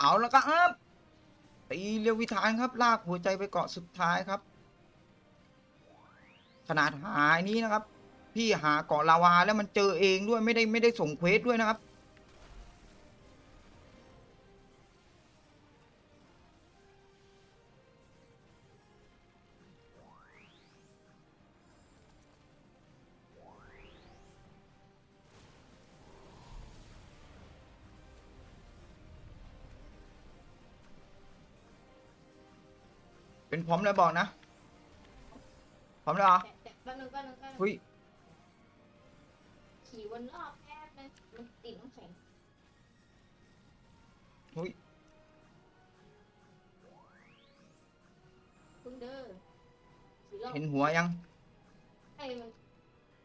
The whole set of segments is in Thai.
เอาแล้วก็อัพตีเรียววิธานครับ ลากหัวใจไปเกาะสุดท้ายครับ ขนาดหายนี้นะครับ พี่หาเกาะลาวาแล้วมันเจอเองด้วยไม่ได้ไม่ได้ส่งเควสด้วยนะครับ เป็นพร้อมแล้วบอกนะ พร้อมแล้วเหรอแต่แต่แป๊บนึงแป๊บนึงแป๊บนึงเฮ้ยขี่วนรอบแป๊บนึงมันติดน้ำแข็งเฮ้ยเพิ่งเด้อขี่รอบเห็นหัวยัง ให้มัน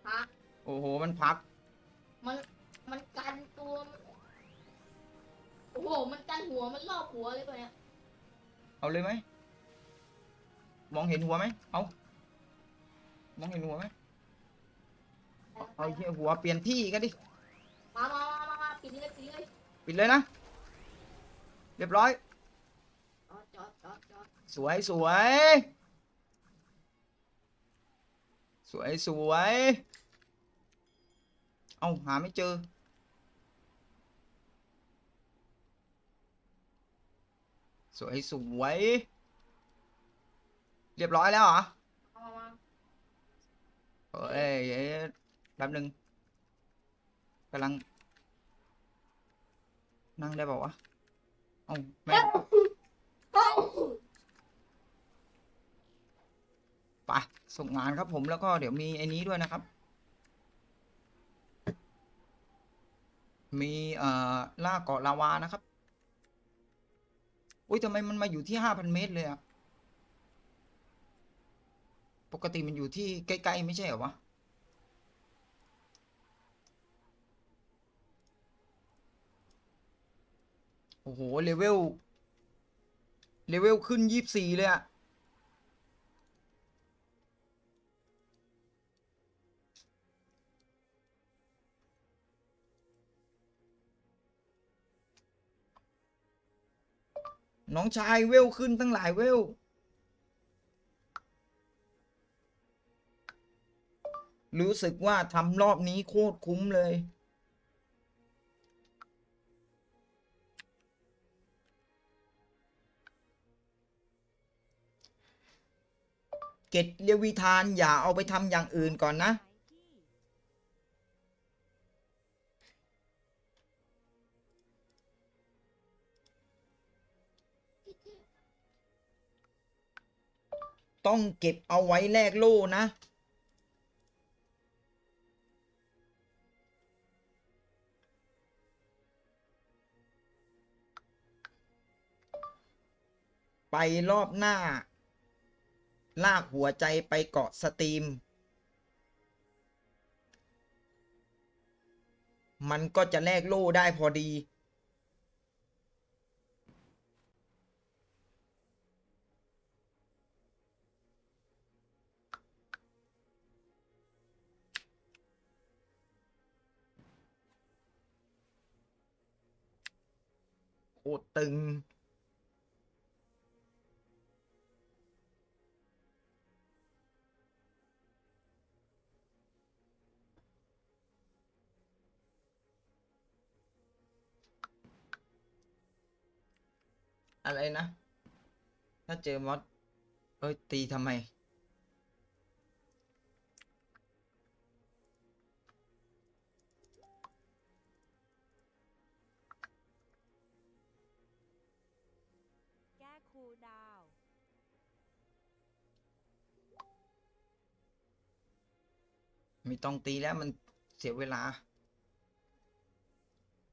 พักโอ้โห มันพัก มันมันกันตัวมันโอ้โห มันกันหัวมันรอบหัวเลยปะเนี่ยเอาเลยไหม มองเห็นหัวไหมเอามองเห็นหัวไหมเอาเหี้ยหัวเปลี่ยนที่กันดิ มามามามามาปิดเลยปิดเลยปิดเลยนะ เรียบร้อย จอดจอดจอดจอดสวยสวย สวยสวย เอาหาไม่เจอ สวยสวย เรียบร้อยแล้วเหรอมามามาเอ้ยเอ้ยแป๊บหนึ่งกำลัง นั่งได้เปล่าวะเอ้าแม่งเอ้าไปส่งงานครับผมแล้วก็เดี๋ยวมีไอ้นี้ด้วยนะครับ มีเอ่อล่าเกาะลาวานะครับ อุ้ยทำไมมันมาอยู่ที่ห้าพันเมตรเลยอะ ปกติมันอยู่ที่ใกล้ ๆ ไม่ใช่เหรอวะ โอ้โห เลเวล เลเวลขึ้นยี่สิบสี่เลยอะน้องชายเวลขึ้นตั้งหลายเวล รู้สึกว่าทำรอบนี้โคตรคุ้มเลย เกตเรียวิธานอย่าเอาไปทำอย่างอื่นก่อนนะ ต้องเก็บเอาไว้แลกโล่นะ ไปรอบหน้า ลากหัวใจไปเกาะสตรีม มันก็จะแลกโล่ได้พอดี โคตรตึง อะไรนะ ถ้าเจอมอสเอ้ย ตีทำไม แก้คูลดาวน์ไม่ต้องตีแล้วมันเสียเวลา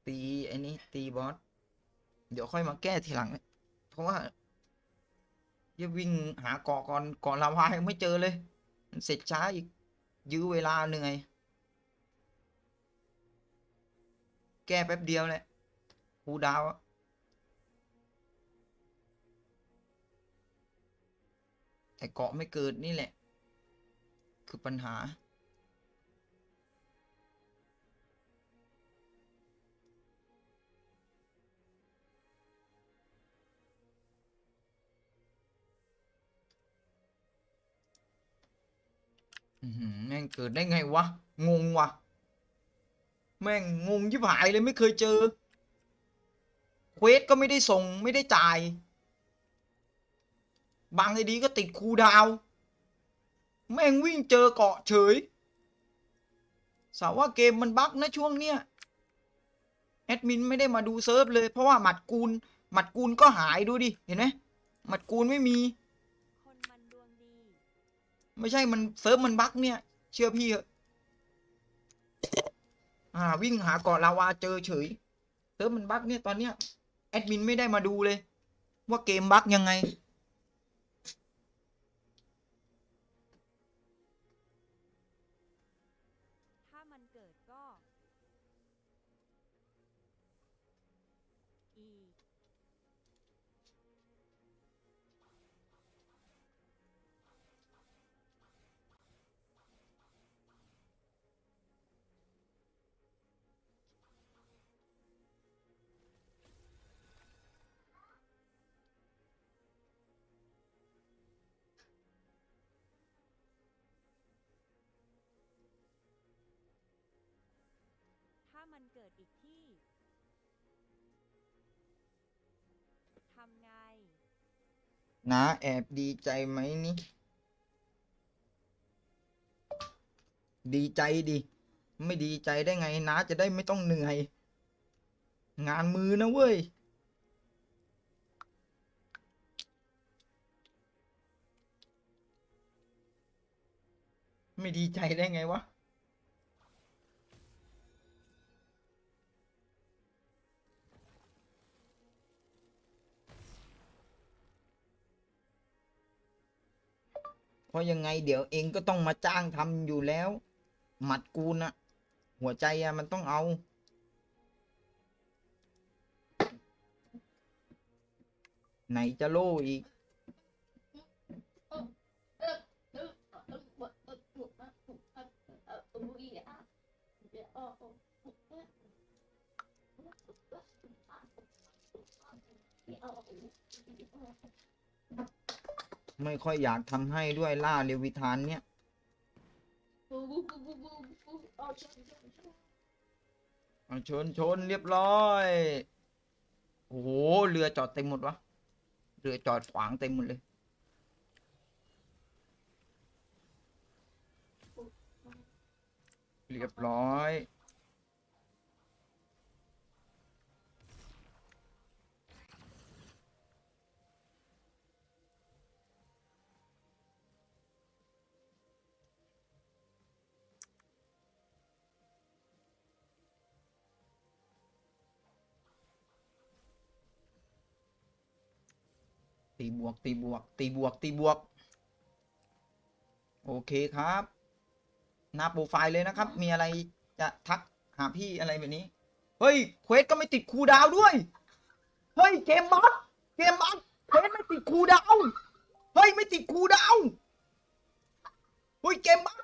ตีไอ้นี้ตีบอส เดี๋ยวค่อยมาแก้ทีหลัง เพราะว่าจะวิ่งหาเกาะก่อนเกาะลาวายังไม่เจอเลย เสร็จช้าอีก ยื้อเวลาเหนื่อย แก้แป๊บเดียวแหละคูดาวอะแต่เกาะไม่เกิดนี่แหละ คือปัญหา แม่งเกิดได้ไงวะ งงวะแม่งงงยิบหายเลยไม่เคยเจอ เควสก็ไม่ได้ส่งไม่ได้จ่าย บางไอดีก็ติดคูดาว แม่งวิ่งเจอเกาะเฉย สาวว่าเกมมันบั๊กนะช่วงเนี้ย แอดมินไม่ได้มาดูเซิร์ฟเลยเพราะว่าหมัดกูล หมัดกูลก็หายดูดิ เห็นไหมหมัดกูลไม่มี ไม่ใช่มันเซิร์ฟมันบั๊กเนี่ย เชื่อพี่เถอะอ่าวิ่งหาเกาะลาวาเจอเฉยเซิร์ฟมันบั๊กเนี่ยตอนเนี้ยแอดมินไม่ได้มาดูเลย ว่าเกมบั๊กยังไง มันเกิดอีกที่ ทำไง นะแอบดีใจไหมนี่ ดีใจดิ ไม่ดีใจได้ไงนะจะได้ไม่ต้องเหนื่อย งานมือนะเว้ย ไม่ดีใจได้ไงวะ เพราะยังไงเดี๋ยวเองก็ต้องมาจ้างทำอยู่แล้ว หมัดกูนะหัวใจอะมันต้องเอา ไหนจะโล่อีก ไม่ค่อยอยากทำให้ด้วยล่าเลวิทานเนี่ยเอาชนชนเรียบร้อย โอ้โห เรือจอดเต็มหมดวะ เรือจอดขวางเต็มหมดเลย เรียบร้อย ตีบวก ตีบวก ตีบวก ตีบวก โอเคครับ หน้าโปรไฟล์เลยนะครับ มีอะไรจะทักหาพี่อะไรแบบนี้ เฮ้ย เควสก็ไม่ติดคูดาวด้วย เฮ้ย เกมบัฟเกมบัฟเควสไม่ติดคูดาว เฮ้ย ไม่ติดคูดาว เฮ้ย เกมบัฟ